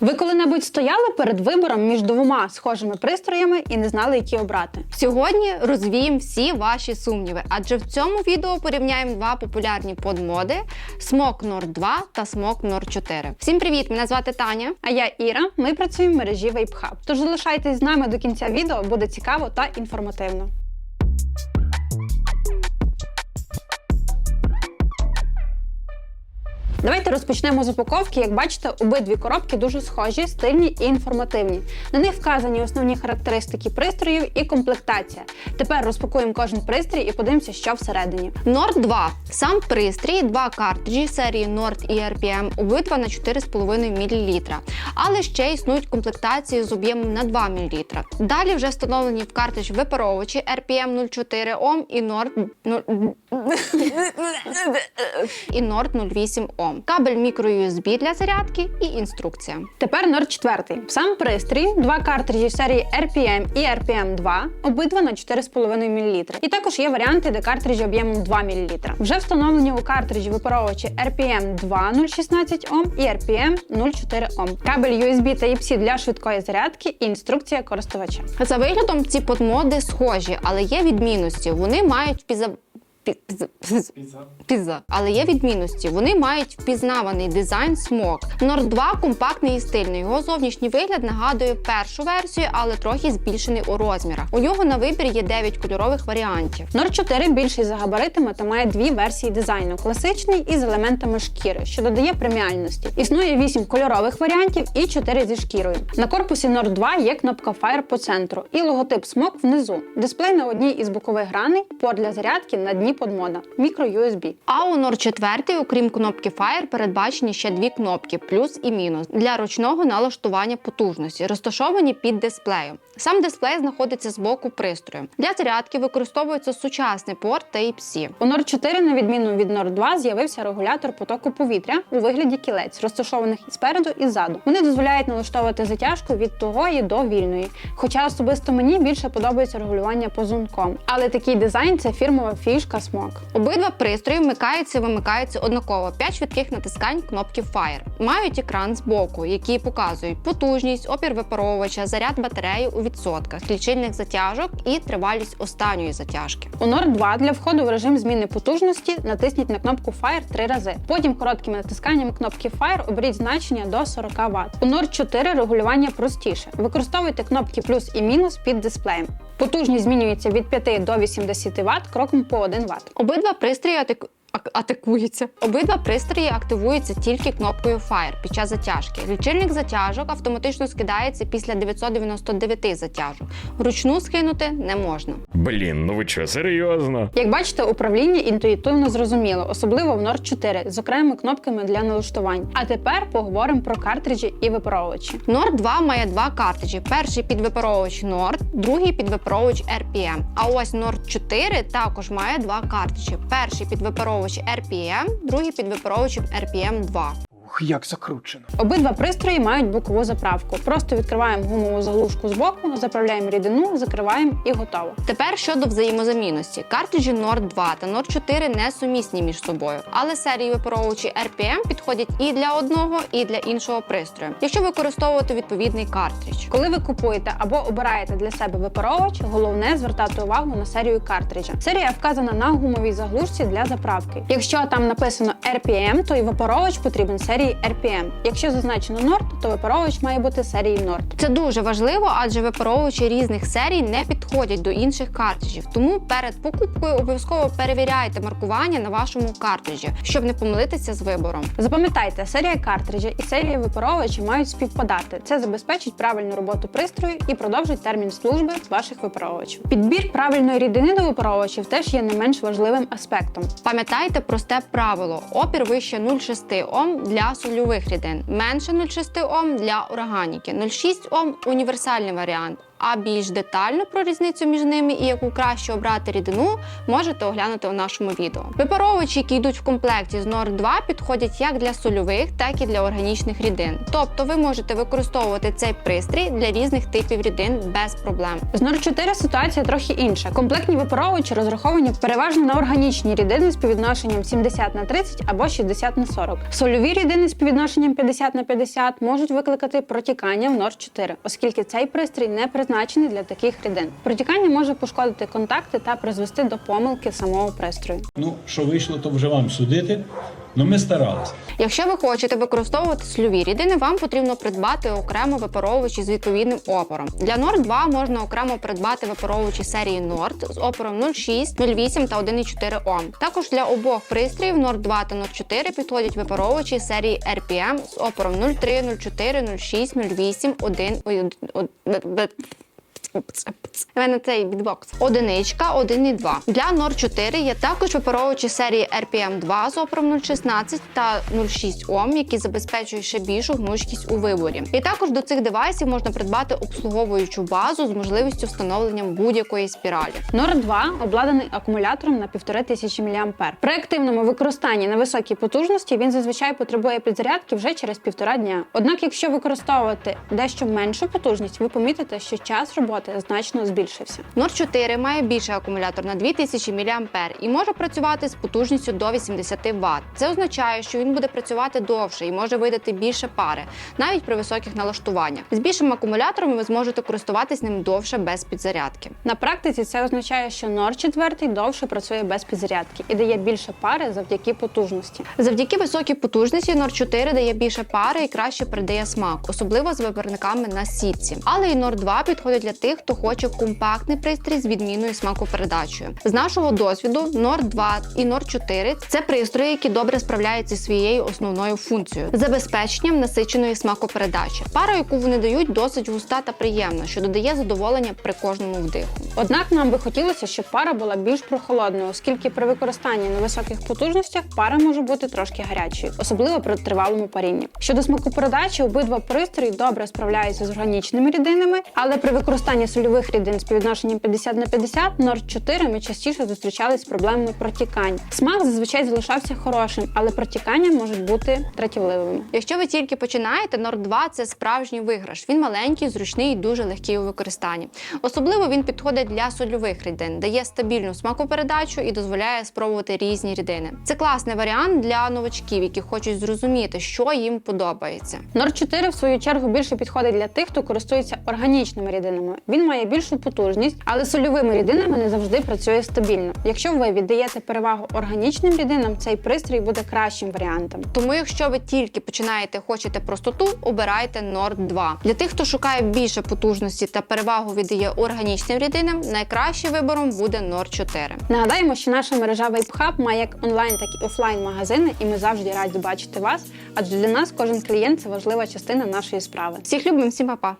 Ви коли-небудь стояли перед вибором між двома схожими пристроями і не знали, які обрати? Сьогодні розвіємо всі ваші сумніви, адже в цьому відео порівняємо два популярні подмоди Smok Nord 2 та Smok Nord 4. Всім привіт! Мене звати Таня. А я Іра. Ми працюємо в мережі WapeHub. Тож залишайтесь з нами до кінця відео, буде цікаво та інформативно. Давайте розпочнемо з упаковки. Як бачите, обидві коробки дуже схожі, стильні і інформативні. На них вказані основні характеристики пристроїв і комплектація. Тепер розпакуємо кожен пристрій і подивимося, що всередині. Nord 2. Сам пристрій, два картриджі серії Nord і RPM, обидва на 4,5 мл. Але ще існують комплектації з об'ємом на 2 мл. Далі вже встановлені в картридж випаровувачі RPM 04 Ом і Nord і Nord 08 Ом. Кабель microUSB для зарядки і інструкція. Тепер Nord 4. Сам пристрій, два картриджі серії RPM і RPM 2, обидва на 4,5 мл. І також є варіанти, де картриджі об'ємом 2 мл. Вже встановлені у картриджі випаровувачі RPM 2 016 Ом і RPM 04 Ом. Кабель USB та Type-C для швидкої зарядки і інструкція користувача. За виглядом ці подмоди схожі, але є відмінності. Вони мають впіза... пі- піз- Піза. Але є відмінності. Вони мають впізнаваний дизайн смок. Nord 2 компактний і стильний. Його зовнішній вигляд нагадує першу версію, але трохи збільшений у розмірах. У нього на вибір є 9 кольорових варіантів. Nord 4 більший за габаритами та має дві версії дизайну: класичний і з елементами шкіри, що додає преміальності. Існує 8 кольорових варіантів і 4 зі шкірою. На корпусі Nord 2 є кнопка Fire по центру і логотип Smok внизу. Дисплей на одній із бокових граней, порт для зарядки на дні подмода, мікро USB. А у Nord 4, окрім кнопки Fire, передбачені ще дві кнопки плюс і мінус для ручного налаштування потужності, розташовані під дисплеєм. Сам дисплей знаходиться з боку пристрою. Для зарядки використовується сучасний порт Type-C. У Nord 4, на відміну від Nord 2, з'явився регулятор потоку повітря у вигляді кілець, розташованих і спереду і ззаду. Вони дозволяють налаштовувати затяжку від тугої до вільної. Хоча особисто мені більше подобається регулювання позунком. Але такий дизайн це фірмова фішка Smok. Обидва пристрої вмикаються і вимикаються однаково. 5 швидких натискань кнопки Fire. Мають екран з боку, які показують потужність, опір випаровувача, заряд батареї у відсотках, лічильник затяжок і тривалість останньої затяжки. У Nord 2 для входу в режим зміни потужності натисніть на кнопку Fire три рази. Потім короткими натисканнями кнопки Fire оберіть значення до 40 Вт. У Nord 4 регулювання простіше. Використовуйте кнопки плюс і мінус під дисплеєм. Потужність змінюється від 5 до 80 Вт кроком по 1 Вт. Обидва пристрої атаку... ак- атакуються. Обидва пристрої активуються тільки кнопкою Fire під час затяжки. Лічильник затяжок автоматично скидається після 999 затяжок. Вручну скинути не можна. Блін, ну ви що, серйозно? Як бачите, управління інтуїтивно зрозуміло, особливо в Nord 4 з окремими кнопками для налаштувань. А тепер поговоримо про картриджі і випаровувачі. Nord 2 має два картриджі: перший під випаровувач Nord, другий під випаровувач RPM. А ось Nord 4 також має два картриджі: перший під випаровувач RPM, другий під випаровувачем RPM 2. Як закручено. Обидва пристрої мають бокову заправку. Просто відкриваємо гумову заглушку з боку, заправляємо рідину, закриваємо і готово. Тепер щодо взаємозамінності. Картриджі Nord 2 та Nord 4 не сумісні між собою, але серії випаровувачі RPM підходять і для одного, і для іншого пристрою, якщо використовувати відповідний картридж. Коли ви купуєте або обираєте для себе випаровувач, головне звертати увагу на серію картриджа. Серія вказана на гумовій заглушці для заправки. Якщо там написано RPM, то і випаровувач потрібен серії RPM. Якщо зазначено Nord, то випаровувач має бути серії Nord. Це дуже важливо, адже випаровувачі різних серій не підходять до інших картриджів. Тому перед покупкою обов'язково перевіряйте маркування на вашому картриджі, щоб не помилитися з вибором. Запам'ятайте, серія картриджа і серія випаровувача мають співпадати. Це забезпечить правильну роботу пристрою і продовжить термін служби ваших випаровувачів. Підбір правильної рідини до випаровувачів теж є не менш важливим аспектом. Пам'ятайте просте правило: опір вище 0,6 Ом для сольових рідин, менше 0,6 Ом для органіки, 0,6 Ом універсальний варіант. А більш детально про різницю між ними і яку краще обрати рідину, можете оглянути у нашому відео. Випаровувачі, які йдуть в комплекті з Nord 2, підходять як для сольових, так і для органічних рідин. Тобто ви можете використовувати цей пристрій для різних типів рідин без проблем. З Nord 4 ситуація трохи інша. Комплектні випаровувачі розраховані переважно на органічні рідини з співвідношенням 70 на 30 або 60 на 40. Сольові рідини з співвідношенням 50 на 50 можуть викликати протікання в Nord 4, оскільки цей пристрій не призначений для таких рідин. Протікання може пошкодити контакти та призвести до помилки самого пристрою. Ну, що вийшло, то вже вам судити. Ну, ми старалися. Якщо ви хочете використовувати сольові рідини, вам потрібно придбати окремо випаровувачі з відповідним опором. Для Nord 2 можна окремо придбати випаровувачі серії Nord з опором 0,6, 0,8 та 1,4 Ом. Також для обох пристроїв Nord 2 та Nord 4 підходять випаровувачі серії RPM з опором 0,3, 0,4, 0,6, 0,8, 1, 1, у мене цей бітбокс. Одиничка, 1 і 2. Для Nord 4 є також випаровувачі серії RPM 2 з опором 0,16 та 0,6 Ом, які забезпечують ще більшу гнучкість у виборі. І також до цих девайсів можна придбати обслуговуючу базу з можливістю встановлення будь-якої спіралі. Nord 2 обладнаний акумулятором на 1500 мА. При активному використанні на високій потужності він зазвичай потребує підзарядки вже через півтора дня. Однак, якщо використовувати дещо меншу потужність, ви помітите, що час роботи значно збільшився. Nord 4 має більший акумулятор на 2000 мА і може працювати з потужністю до 80 Вт. Це означає, що він буде працювати довше і може видати більше пари, навіть при високих налаштуваннях. З більшим акумулятором ви зможете користуватись ним довше без підзарядки. На практиці це означає, що Nord 4 довше працює без підзарядки і дає більше пари завдяки потужності. Завдяки високій потужності Nord 4 дає більше пари і краще передає смак, особливо з виборниками на сітці. Але і Nord 2 підходить для тих, хто хоче компактний пристрій з відмінною смакопередачею. З нашого досвіду Nord 2 і Nord 4 – це пристрої, які добре справляються зі своєю основною функцією забезпеченням насиченої смакопередачі. Пара, яку вони дають, досить густа та приємна, що додає задоволення при кожному вдиху. Однак нам би хотілося, щоб пара була більш прохолодною, оскільки при використанні на високих потужностях пара може бути трошки гарячою, особливо при тривалому парінні. Щодо смакопередачі, обидва пристрої добре справляються з органічними рідинами, але при використанні сольових рідин з співвідношенням 50 на 50 Nord 4 ми частіше зустрічались з проблемами протікань. Смак зазвичай залишався хорошим, але протікання можуть бути дратівливими. Якщо ви тільки починаєте, Nord 2 це справжній виграш. Він маленький, зручний і дуже легкий у використанні. Особливо він підходить для сольових рідин, дає стабільну смакопередачу і дозволяє спробувати різні рідини. Це класний варіант для новачків, які хочуть зрозуміти, що їм подобається. Nord 4, в свою чергу, більше підходить для тих, хто користується органічними рідинами. Він має більшу потужність, але сольовими рідинами не завжди працює стабільно. Якщо ви віддаєте перевагу органічним рідинам, цей пристрій буде кращим варіантом. Тому, якщо ви тільки починаєте хочете простоту, обирайте Nord 2. Для тих, хто шукає більше потужності та перевагу віддає органічним рідинам, найкращим вибором буде Nord 4. Нагадаємо, що наша мережа VapeHub має як онлайн, так і офлайн магазини, і ми завжди раді бачити вас. Адже для нас кожен клієнт це важлива частина нашої справи. Всіх любимо, всім па-па!